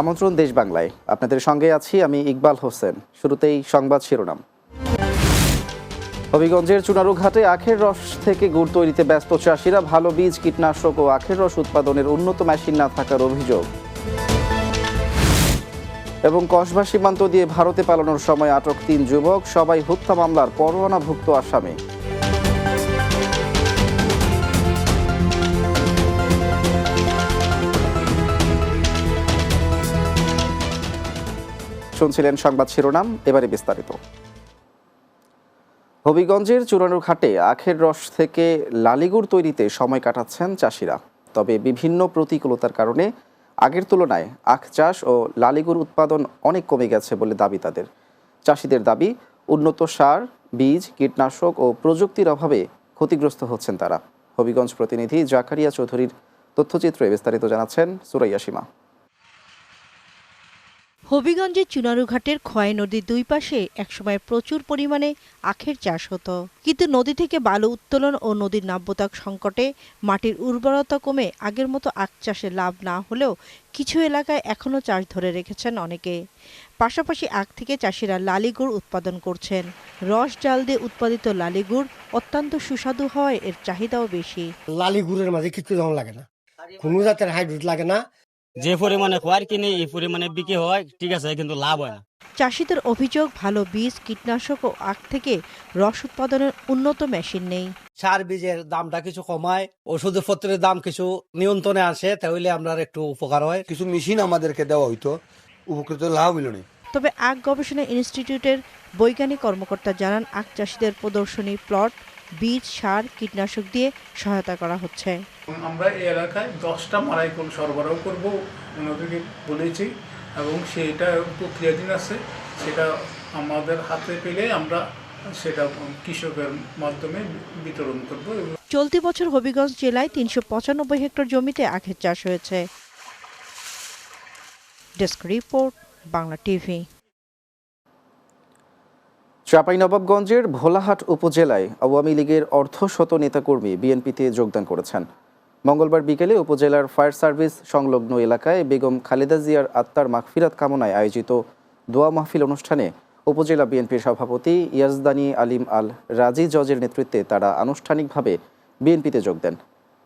আমন্ত্রণ দেশ বাংলায়। আপনাদের সঙ্গে আছি আমি ইকবাল হোসেন। শুরুতেই সংবাদ শিরোনাম। হবিগঞ্জের চুনারুঘাটে আখের রস থেকে গুড় তৈরিতে ব্যস্ত চাষিরা ভালো বীজ, কীটনাশক ও আখের রস উৎপাদনের উন্নত মেশিন না থাকার অভিযোগ। এবং কসবা সীমান্ত দিয়ে ভারতে পালানোর সময় আটক তিন যুবক, সবাই হত্যা মামলার পরোয়ানাভুক্ত আসামি। শুনছিলেন সংবাদ শিরোনাম, এবারে বিস্তারিত। হবিগঞ্জের চুরানুর ঘাটে আখের রস থেকে লালিগুড় তৈরিতে সময় কাটাচ্ছেন চাষিরা। তবে বিভিন্ন প্রতিকূলতার কারণে আগের তুলনায় আখ চাষ ও লালিগুড় উৎপাদন অনেক কমে গেছে বলে দাবি তাদের। চাষিদের দাবি, উন্নত সার, বীজ, কীটনাশক ও প্রযুক্তির অভাবে ক্ষতিগ্রস্ত হচ্ছেন তারা। হবিগঞ্জ প্রতিনিধি জাকারিয়া চৌধুরীর তথ্যচিত্রে বিস্তারিত জানাচ্ছেন সুরাইয়া সীমা। হবিগঞ্জের চুনারুঘাটের ক্ষয় নদীর দুই পাশে একসময় প্রচুর পরিমাণে আখের চাষ হতো। কিন্তু নদী থেকে বালু উত্তোলন ও নদীর নাব্যতা সংকটে মাটির উর্বরতা কমে আগের মতো আখ চাষে লাভ না হলেও কিছু এলাকায় এখনও চাষ ধরে রেখেছেন অনেকে। পাশাপাশি আখ থেকে চাষিরা লালিগুড় উৎপাদন করছেন। রস জাল দিয়ে উৎপাদিত লালিগুড় অত্যন্ত সুস্বাদু হওয়ায় এর চাহিদাও বেশি। লালি গুড়ের মাঝে কিছু লাগে না। কোনো জাতের হাইব্রিড লাগে না। যে পরিমাণে খোয়ার কিনে এই পরিমাণে বিক্রি হয় ঠিক আছে কিন্তু লাভ হয় না। চাষিদের অভিযোগ ভালো বীজ কীটনাশক ও আখ থেকে রস উৎপাদনের উন্নত মেশিন নেই। সার বীজের দামটা কিছু কমায় ওষুধপত্রের দাম কিছু নিয়ন্ত্রণে আসে তাহলে আমরা একটু উপকার হয়। কিছু মেশিন আমাদেরকে দেওয়া হইতো উপকৃত লাভ হইল না। তবে আখ গবেষণা ইনস্টিটিউটের বৈজ্ঞানিক কর্মকর্তা জানান আখ চাষিদের প্রদর্শনী প্লট বীজ সার কীটনাশক দিয়ে সহায়তা করা হচ্ছে। আমরা এই এলাকায় দশটা মারাইকল সরবরাহ করব ওনাদেরকে বলেছি এবং সেটা প্রক্রিয়াধীন আছে সেটা আমাদের হাতে পেলে আমরা সেটা কৃষকের মাধ্যমে বিতরণ করব চলতি বছর হবিগঞ্জ জেলায় তিনশো পঁচানব্বই হেক্টর জমিতে আখের চাষ হয়েছে। Desk report Bangla TV. চাঁপাইনবাবগঞ্জের ভোলাহাট উপজেলায় আওয়ামী লীগের অর্ধশত নেতাকর্মী বিএনপিতে যোগদান করেছেন। মঙ্গলবার বিকেলে উপজেলার ফায়ার সার্ভিস সংলগ্ন এলাকায় বেগম খালেদা জিয়ার আত্মার মাগফিরাত কামনায় আয়োজিত দোয়া মাহফিল অনুষ্ঠানে উপজেলা বিএনপির সভাপতি ইয়াজদানি আলিম আল রাজি জজের নেতৃত্বে তারা আনুষ্ঠানিকভাবে বিএনপিতে যোগ দেন।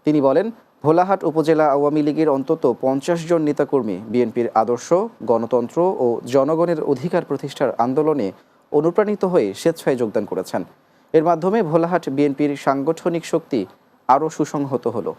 তিনি বলেন, ভোলাহাট উপজেলা আওয়ামী লীগের অন্তত পঞ্চাশ জন নেতাকর্মী বিএনপির আদর্শ, গণতন্ত্র ও জনগণের অধিকার প্রতিষ্ঠার আন্দোলনে অনুপ্রাণিত হয়ে স্বেচ্ছায় যোগদান করেছেন। এর মাধ্যমে ভোলাহাট বিএনপির সাংগঠনিক শক্তি আরও সুসংহত হলো।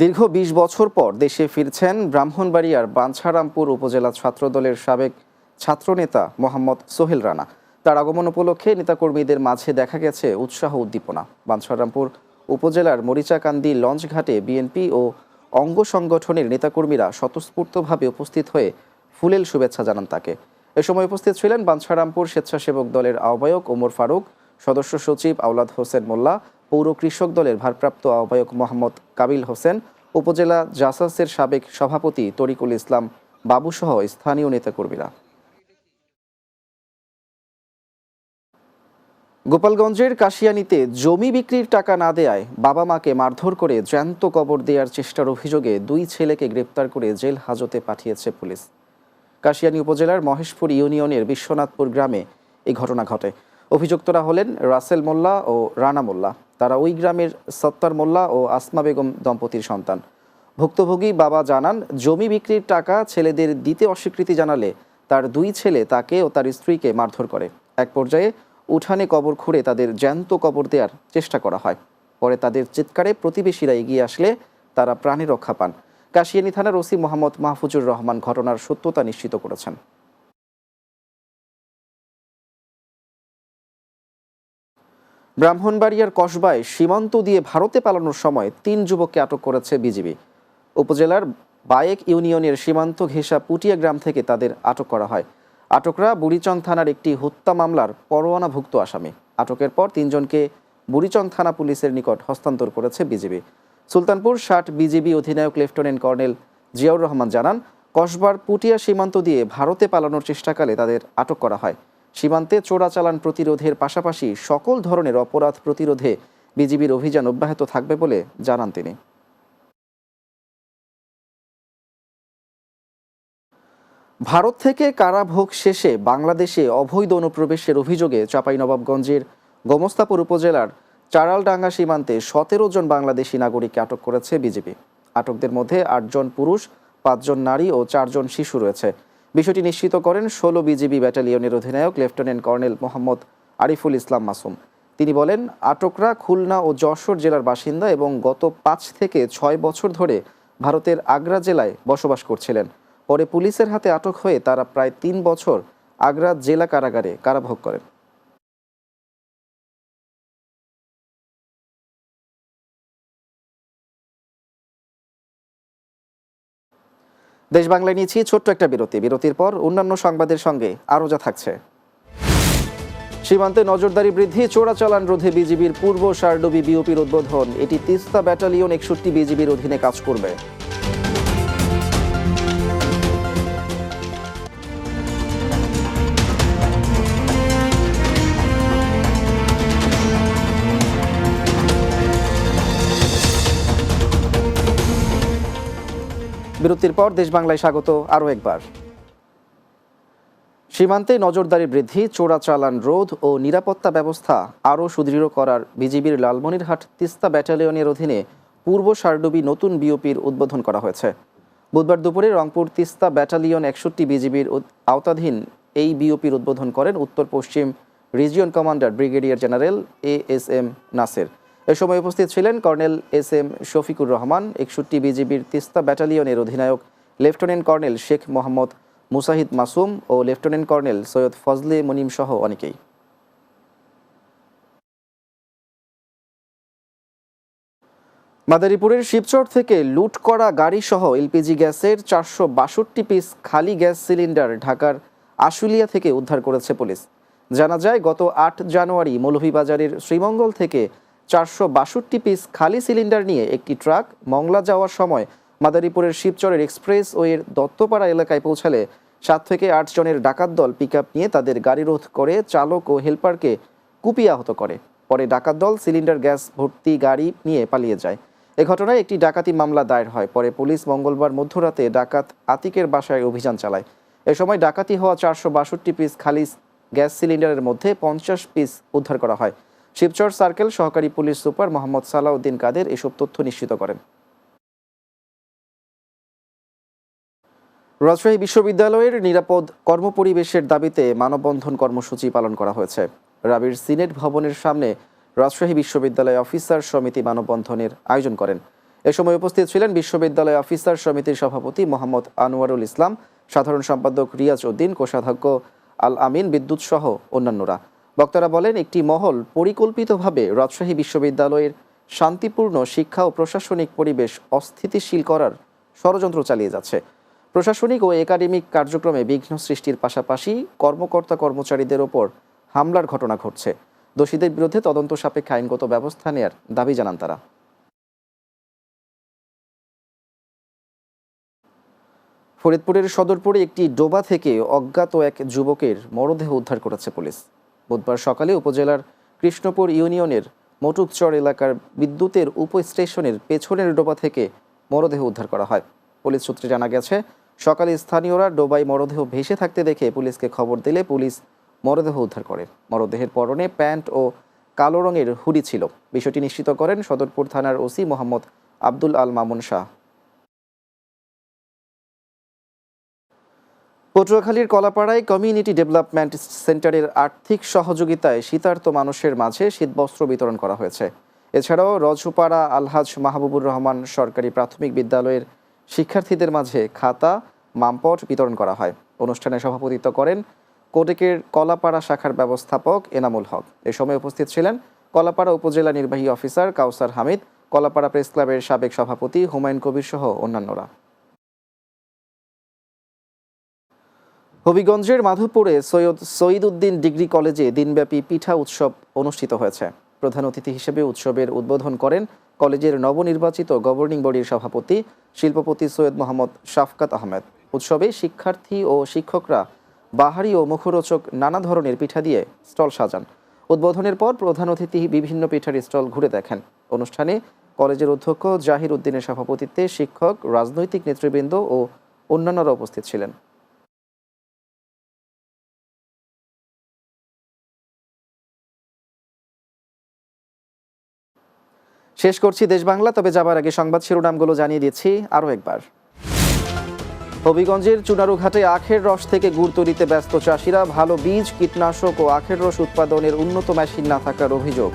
দীর্ঘ ২০ বছর পর দেশে ফিরছেন ব্রাহ্মণবাড়িয়ার বাঞ্ছারামপুর উপজেলা ছাত্রদলের সাবেক ছাত্রনেতা মোহাম্মদ সোহেল রানা। তার আগমন উপলক্ষে নেতাকর্মীদের মাঝে দেখা গেছে উৎসাহ উদ্দীপনা। বাঞ্ছারামপুর উপজেলার মরিচাকান্দি লঞ্চ ঘাটে বিএনপি ও অঙ্গ সংগঠনের নেতাকর্মীরা স্বতঃস্ফূর্তভাবে উপস্থিত হয়ে ফুলেল শুভেচ্ছা জানান তাকে। এ সময় উপস্থিত ছিলেন বাঞ্ছারামপুর স্বেচ্ছাসেবক দলের আহ্বায়ক ওমর ফারুক, সদস্য সচিব আওলাদ হোসেন মোল্লা পৌর কৃষক দলের ভারপ্রাপ্ত আহ্বায়ক মোহাম্মদ কাবিল হোসেন, উপজেলা জাসাসের সাবেক সভাপতি তরিকুল ইসলাম বাবুসহ স্থানীয় নেতাকর্মীরা। গোপালগঞ্জের কাশিয়ানিতে জমি বিক্রির টাকা না দেয়ায় বাবা মাকে মারধর করে জ্যান্ত কবর দেওয়ার চেষ্টার অভিযোগে দুই ছেলেকে গ্রেপ্তার করে জেল হাজতে পাঠিয়েছে পুলিশ। কাশিয়ানী উপজেলার মহেশপুর ইউনিয়নের বিশ্বনাথপুর গ্রামে এই ঘটনা ঘটে। অভিযুক্তরা হলেন রাসেল মোল্লা ও রানা মোল্লা। তারা ওই গ্রামের সত্তার মোল্লা ও আসমা বেগম দম্পতির সন্তান। ভুক্তভোগী বাবা জানান, জমি বিক্রির টাকা ছেলেদের দিতে অস্বীকৃতি জানালে তার দুই ছেলে তাকে ও তার স্ত্রীকে মারধর করে। এক পর্যায়ে উঠানে কবর খুঁড়ে তাদের জ্যান্ত কবর দেওয়ার চেষ্টা করা হয়। পরে তাদের চিৎকারে প্রতিবেশীরা এগিয়ে আসলে তারা প্রাণে রক্ষা পান। কাশিয়ানী থানার ওসি মোহাম্মদ মাহফুজুর রহমান ঘটনার সত্যতা নিশ্চিত করেছেন। ব্রাহ্মণবাড়িয়ার কসবায় সীমান্ত দিয়ে ভারতে পালানোর সময় তিন যুবককে আটক করেছে বিজিবি। উপজেলার বায়েক ইউনিয়নের সীমান্ত ঘেঁষা পুটিয়া গ্রাম থেকে তাদের আটক করা হয়। আটকরা বুড়িচং থানার একটি হত্যা মামলার পরোয়ানাভুক্ত আসামি। আটকের পর তিনজনকে বুড়িচং থানা পুলিশের নিকট হস্তান্তর করেছে বিজিবি। সুলতানপুর ষাট বিজিবি অধিনায়ক লেফটেন্যান্ট কর্নেল জিয়াউর রহমান জানান, কসবার পুটিয়া সীমান্ত দিয়ে ভারতে পালানোর চেষ্টাকালে তাদের আটক করা হয়। সীমান্তে চোরাচালান প্রতিরোধের পাশাপাশি সকল ধরনের অপরাধ প্রতিরোধে বিজিবির অভিযান অব্যাহত থাকবে বলে জানান তিনি। ভারত থেকে কারাভোগ শেষে বাংলাদেশে অবৈধ অনুপ্রবেশের অভিযোগে চাঁপাইনবাবগঞ্জের গোমস্তাপুর উপজেলার চারালডাঙ্গা সীমান্তে সতেরো জন বাংলাদেশি নাগরিককে আটক করেছে বিজেপি আটকদের মধ্যে আটজন পুরুষ, পাঁচজন নারী ও চারজন শিশু রয়েছে। বিষয়টি নিশ্চিত করেন ষোলো বিজিবি ব্যাটালিয়নের অধিনায়ক লেফটেন্যান্ট কর্নেল মোহাম্মদ আরিফুল ইসলাম মাসুম। তিনি বলেন, আটকরা, খুলনা ও যশোর জেলার বাসিন্দা এবং গত পাঁচ থেকে ছয় বছর ধরে ভারতের আগ্রা জেলায় বসবাস করছিলেন। পরে পুলিশের হাতে আটক হয়ে তারা প্রায় তিন বছর আগ্রা জেলা কারাগারে কারাভোগ করেন। দেশ বাংলায় নিয়েছি ছোট্ট একটা বিরতি। বিরতির পর অন্যান্য সংবাদের সঙ্গে আরও যা থাকছে। সীমান্তে নজরদারি বৃদ্ধি, চোরাচালান রোধে বিজিবির পূর্ব সারডবি বিওপির উদ্বোধন। এটি তিস্তা ব্যাটালিয়ন একষট্টি বিজিবির অধীনে কাজ করবে। বিরতির পর দেশ বাংলায় স্বাগত আরও একবার। সীমান্তে নজরদারি বৃদ্ধি চোরাচালান রোধ ও নিরাপত্তা ব্যবস্থা আরও সুদৃঢ় করার বিজিবির লালমনিরহাট তিস্তা ব্যাটালিয়নের অধীনে পূর্ব সারডুবি নতুন বিওপির উদ্বোধন করা হয়েছে। বুধবার দুপুরে রংপুর তিস্তা ব্যাটালিয়ন একষট্টি বিজিবির আওতাধীন এই বিওপির উদ্বোধন করেন উত্তর পশ্চিম region commander brigadier general A S M Naser. এ সময় উপস্থিত ছিলেন colonel S M Shafiqur Rahman, একষট্টি বিজিবির তিস্তা ব্যাটালিয়নের অধিনায়ক, লেফটেন্যান্ট কর্নেল শেখ মোহাম্মদ মুসাহিদ মাসুম ও লেফটেন্যান্ট কর্নেল সৈয়দ ফজলে মনিম সহ অনেকেই। মাদারীপুরের শিবচর থেকে লুট করা গাড়ি সহ এলপিজি গ্যাসের চারশো বাষট্টি পিস খালি গ্যাস সিলিন্ডার ঢাকার আশুলিয়া থেকে উদ্ধার করেছে পুলিশ। জানা যায়, গত আট জানুয়ারি মৌলভীবাজারের শ্রীমঙ্গল থেকে চারশো বাষট্টি পিস খালি সিলিন্ডার নিয়ে একটি ট্রাক মংলা যাওয়ার সময় মাদারীপুরের শিবচরের এক্সপ্রেস ওয়ের দত্তপাড়া এলাকায় পৌঁছালে সাত থেকে আট জনের ডাকাত দল পিক নিয়ে তাদের গাড়ি রোধ করে চালক ও হেলপারকে কুপিয়ে আহত করে। পরে ডাকাত দল সিলিন্ডার গ্যাস ভর্তি গাড়ি নিয়ে পালিয়ে যায়। এ ঘটনায় একটি ডাকাতি মামলা দায়ের হয়। পরে পুলিশ মঙ্গলবার মধ্যরাতে ডাকাত আতিকের বাসায় অভিযান চালায়। এ সময় ডাকাতি হওয়া চারশো বাষট্টি পিস খালি গ্যাস সিলিন্ডারের মধ্যে পঞ্চাশ পিস উদ্ধার করা হয়। শিবচর সার্কেল সহকারী পুলিশ সুপার মোহাম্মদ সালাউদ্দিন কাদের এসব তথ্য নিশ্চিত করেন। রাজশাহী বিশ্ববিদ্যালয়ের নিরাপদ কর্মপরিবেশের দাবিতে মানববন্ধন কর্মসূচি পালন করা হয়েছে। রাবির সিনেট ভবনের সামনে রাজশাহী বিশ্ববিদ্যালয় অফিসার সমিতি মানববন্ধনের আয়োজন করেন। এ সময় উপস্থিত ছিলেন বিশ্ববিদ্যালয় অফিসার সমিতির সভাপতি মোহাম্মদ আনোয়ারুল ইসলাম, সাধারণ সম্পাদক রিয়াজ উদ্দিন, কোষাধ্যক্ষ আল আমিন বিদ্যুৎ সহ অন্যান্যরা। বক্তারা বলেন, একটি মহল পরিকল্পিতভাবে রাজশাহী বিশ্ববিদ্যালয়ের শান্তিপূর্ণ শিক্ষা ও প্রশাসনিক পরিবেশ অস্থিতিশীল করার ষড়যন্ত্র চালিয়ে যাচ্ছে। প্রশাসনিক ও একাডেমিক কার্যক্রমে বিঘ্ন সৃষ্টির পাশাপাশি কর্মকর্তা কর্মচারীদের ওপর হামলার ঘটনা ঘটছে। দোষীদের বিরুদ্ধে তদন্ত সাপেক্ষে আইনগত ব্যবস্থা নেয়ার দাবি জানান তারা। ফরিদপুরের সদরপুরে একটি ডোবা থেকে অজ্ঞাত এক যুবকের মরদেহ উদ্ধার করেছে পুলিশ। বুধবার সকালে উপজেলার কৃষ্ণপুর ইউনিয়নের মটুকচর এলাকার বিদ্যুতের উপ স্টেশনের পেছনের ডোবা থেকে মরদেহ উদ্ধার করা হয়। পুলিশ সূত্রে জানা গেছে, সকালে স্থানীয়রা ডোবায় মরদেহ ভেসে থাকতে দেখে পুলিশকে খবর দিলে পুলিশ মরদেহ উদ্ধার করে। মরদেহের পরনে প্যান্ট ও কালো রঙের হুডি ছিল। বিষয়টি নিশ্চিত করেন সদরপুর থানার ওসি মোহাম্মদ আব্দুল আল মামুন শাহ। পটুয়াখালীর কলাপাড়ায় কমিউনিটি ডেভেলপমেন্ট সেন্টারের আর্থিক সহযোগিতায় শীতার্ত মানুষের মাঝে শীতবস্ত্র বিতরণ করা হয়েছে। এছাড়াও রজুপাড়া আলহাজ মাহবুবুর রহমান সরকারি প্রাথমিক বিদ্যালয়ের শিক্ষার্থীদের মাঝে খাতা, মামপট বিতরণ করা হয়। অনুষ্ঠানে সভাপতিত্ব করেন কোটেকের কলাপাড়া শাখার ব্যবস্থাপক এনামুল হক। এ সময় উপস্থিত ছিলেন কলাপাড়া উপজেলা নির্বাহী অফিসার কাউসার হামিদ, কলাপাড়া প্রেস ক্লাবের সাবেক সভাপতি হুমায়ুন কবির সহ অন্যান্যরা। হবিগঞ্জের মাধবপুরে সৈয়দ সঈদ উদ্দিন ডিগ্রি কলেজে দিনব্যাপী পিঠা উৎসব অনুষ্ঠিত হয়েছে। প্রধান অতিথি হিসেবে উৎসবের উদ্বোধন করেন কলেজের নবনির্বাচিত গভর্নিং বডির সভাপতি শিল্পপতি সৈয়দ মোহাম্মদ শাফকাত আহমেদ। উৎসবে শিক্ষার্থী ও শিক্ষকরা বাহারি ও মুখরোচক নানা ধরনের পিঠা দিয়ে স্টল সাজান। উদ্বোধনের পর প্রধান অতিথি বিভিন্ন পিঠার স্টল ঘুরে দেখেন। অনুষ্ঠানে কলেজের অধ্যক্ষ জাহির উদ্দিনের সভাপতিত্বে শিক্ষক, রাজনৈতিক নেতৃবৃন্দ ও অন্যান্যরা উপস্থিত ছিলেন। শেষ করছি দেশ বাংলা, তবে যাবার আগে সংবাদ শিরোনামগুলো জানিয়ে দিচ্ছি আরও একবার। হবিগঞ্জের চুনারুঘাটে আখের রস থেকে গুড় তৈরিতে ব্যস্ত চাষিরা, ভালো বীজ, কীটনাশক ও আখের রস উৎপাদনের উন্নত মেশিন না থাকার অভিযোগ।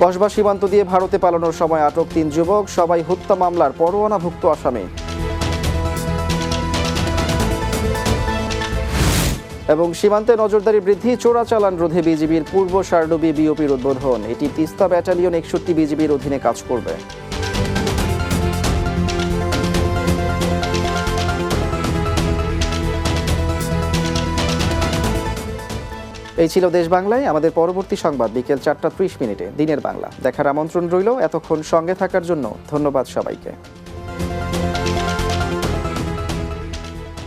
কসবা সীমান্ত দিয়ে ভারতে পালানোর সময় আটক তিন যুবক, সবাই হত্যা মামলার পরোয়ানাভুক্ত আসামি। এবং সীমান্তে নজরদারি বৃদ্ধি, চোরাচালান রোধে বিজিবির পূর্ব সারডুবি বিওপির উদ্বোধন। এটি তিস্তা ব্যাটালিয়ন একষট্টি বিজিবির অধীনে কাজ করবে। এই ছিল দেশ বাংলায়। আমাদের পরবর্তী সংবাদ বিকেল চারটা ত্রিশ মিনিটে। দিনের বাংলা। দেখার আমন্ত্রণ রইল এতক্ষণ সঙ্গে থাকার জন্য। ধন্যবাদ সবাইকে।